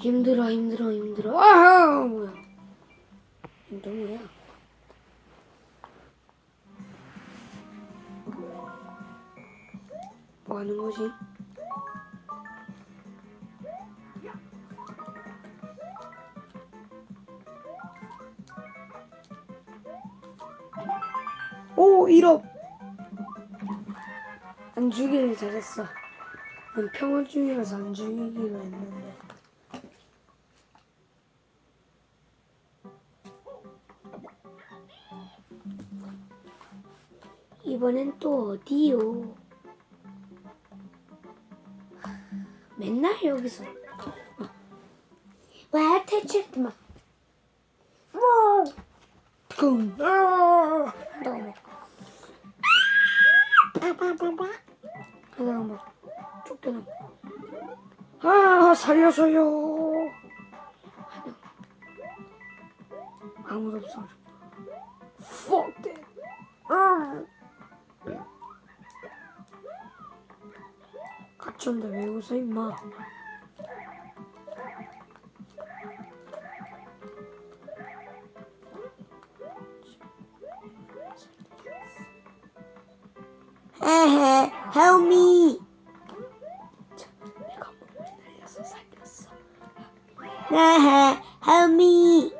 힘들어 힘들어 힘들어. 아 뭐야. 너 뭐야? 뭐 하는 거지? 오 1업 안 죽이길 잘했어. 난 평화 중이라서 안 죽이기로 했는데 이번엔 또 어디요? 맨날 여기서 와 퇴출도 막 와! 쿵! 아! 하다가 막 하다가 막 쫓겨나 아 살려줘요 아무도 없어 Fuck that Sunday using mom. Help me! Help me!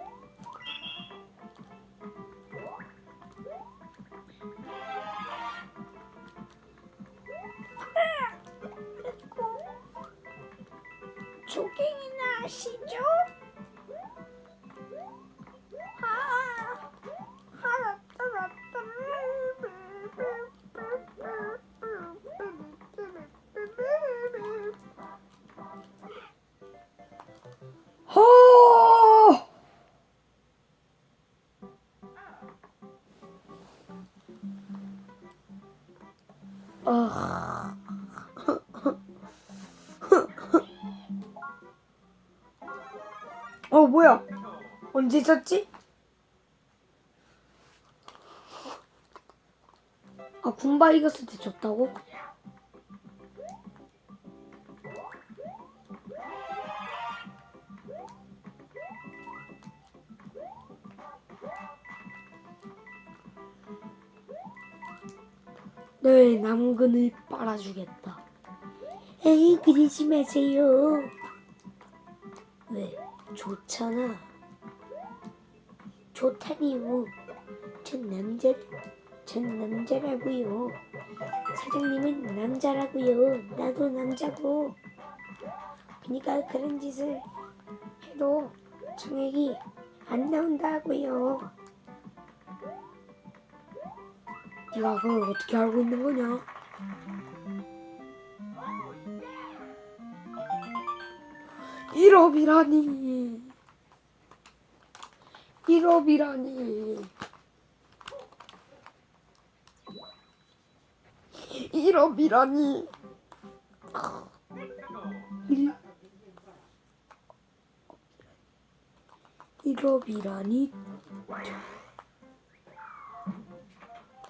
뭐야? 언제 졌지? 아 군바 이겼을 때 졌다고? 너의 남근을 빨아주겠다. 에이 그러지 마세요. 왜? 좋잖아. 좋다니요. 전 남자, 전 남자라고요. 사장님은 남자라고요. 나도 남자고. 그러니까 그런 짓을 해도 정액이 안 나온다고요. 네가 그걸 어떻게 알고 있는 거냐? 일업이라니. 일업이라니. 일업이라니. 일. 일업이라니.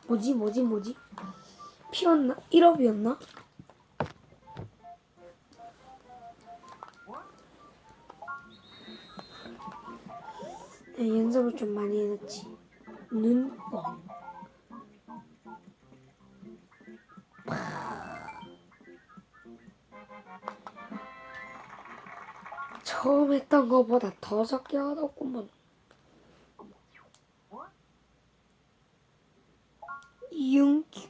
뭐지 뭐지 뭐지? 피었나? 일업이었나? 연습을 좀 많이 해놨지. 눈뻥. 처음 했던 거보다 더 적게 하더구먼. 윤기.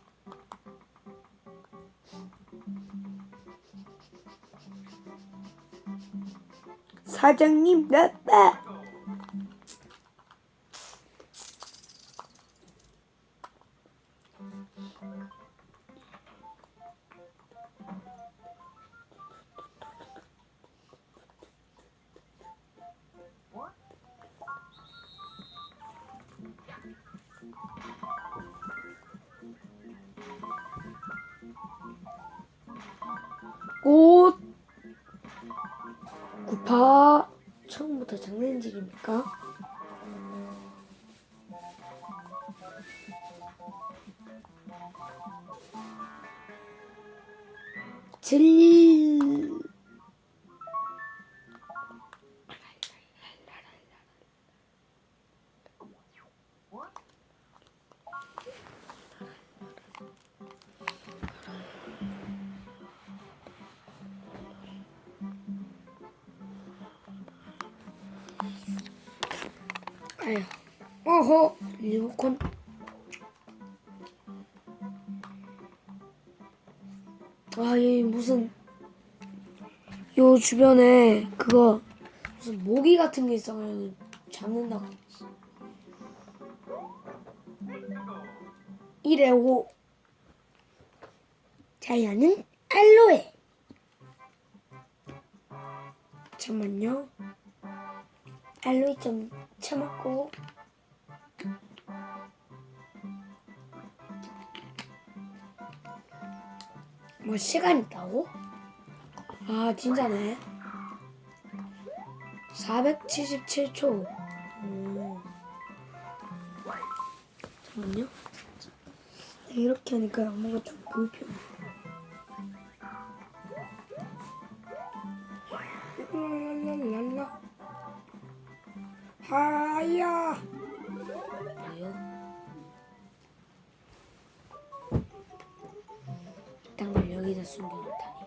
사장님 나빠. 꽃 구파 처음부터 장난질입니까? 질 아휴. 어허. 리모컨. 아, 여기 무슨 요 주변에 그거 무슨 모기 같은 게 있어가지고 잡는다고. 1에 5. 자연은 알로에. 잠만요. 알로에 좀 쳐먹고. 뭐 시간 있다고? 아 진짜네. 477초. 음. 잠깐만요. 이렇게 하니까 뭔가 좀 불편해. 랄랄랄라. 하야. 뭐요? 땅을 여기다 숨겨놓다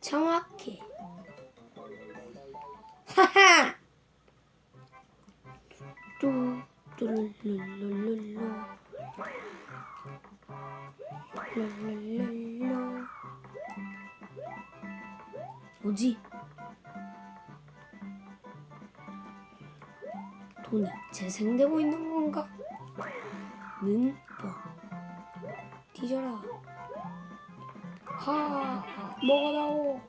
정확해. 하하. 뚜 뚜루루루루루. 랄랄랄라. 뭐지? 돈이 재생되고 있는 건가? 는 봐. 뒤져라. 하, 나오?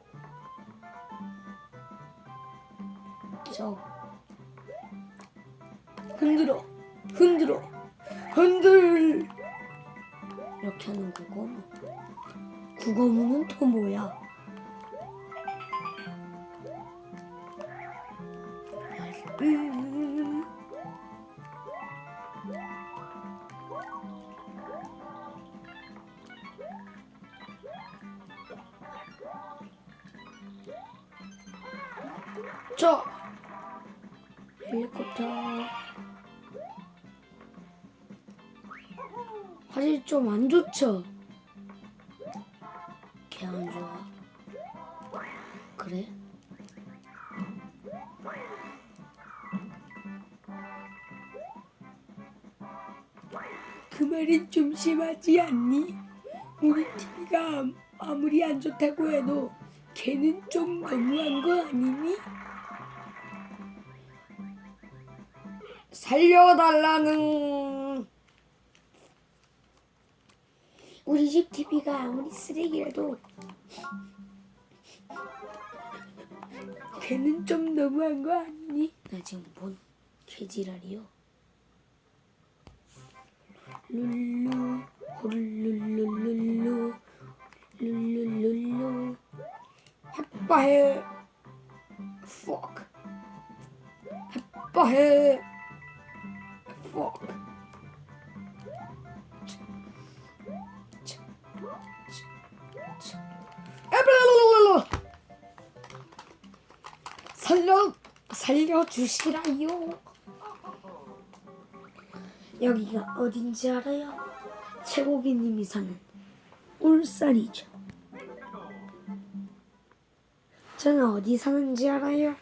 저 흔들어, 흔들어, 흔들. 이렇게 하는 국어문. 국어문은 또 뭐야? 음. 좀 안 좋죠? 개안 좋아. 그래? 그 말은 좀 심하지 않니? 우리 TV가 아무리 안 좋다고 해도 걔는 좀 너무한 거 아니니? 살려달라는 우리 집 TV가 아무리 쓰레기라도 걔는 좀 너무한 거 아니니? 나 지금 뭔 개지랄이요? 룰루 룰루룰루루 룰루룰루. 햇바해. Fuck. 햇바해. Fuck 살려 살려주시라요 여기가 어딘지 알아요? 최고기님이 사는 울산이죠. 저는 어디 사는지 알아요?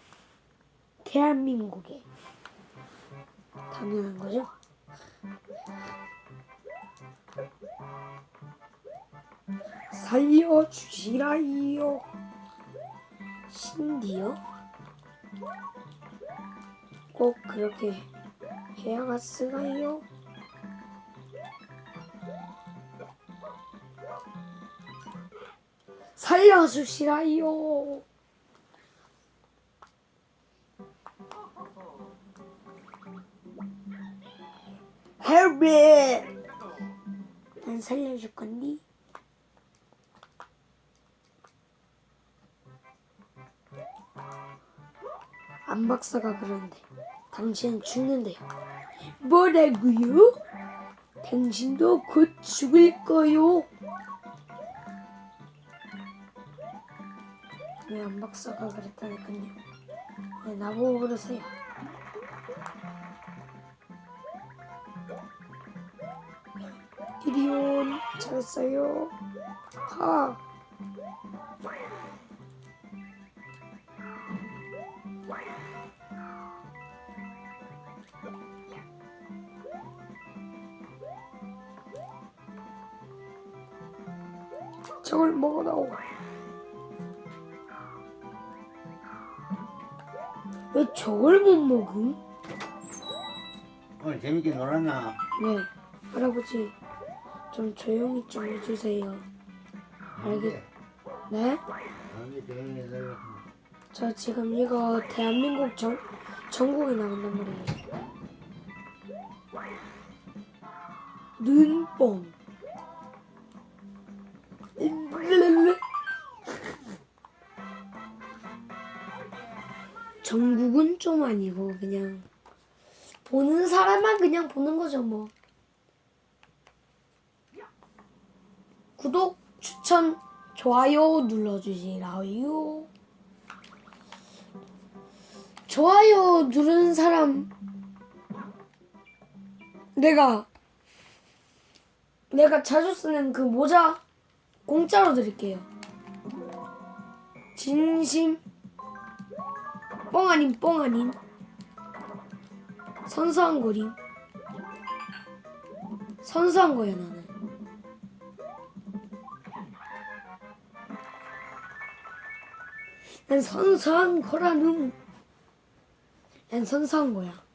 대한민국에. 당연한 거죠? 살려주시라요. 신디요? 꼭 그렇게 해야 갔을까요? 살려주시라요. Help me! 난 살려줄 건디? 안 박사가 그러는데 당신은 죽는데요. 뭐라고요? 당신도 곧 죽을 거요. 왜 안 박사가 그랬다니까요. 네, 나보고 그러세요. 이리온 잘했어요. 하. 저걸 먹어다오. 왜 저걸 못 먹음? 오늘 재밌게 놀았나? 네, 할아버지 좀 조용히 좀 해주세요. 알겠? 네? 재밌게 놀았나? 저 지금 이거 대한민국 전 전국에 나간단 말이에요. 눈뽕. 전국은 좀 아니고 그냥 보는 사람만 그냥 보는 거죠 뭐. 구독, 추천, 좋아요 눌러주시라요. 좋아요 누른 사람 내가 내가 자주 쓰는 그 모자 공짜로 드릴게요. 진심. 뻥 아닌 뻥 아닌 선수한 거림. 선수한 거야 나는. 난 선수한 거라는. 난 선수한 거야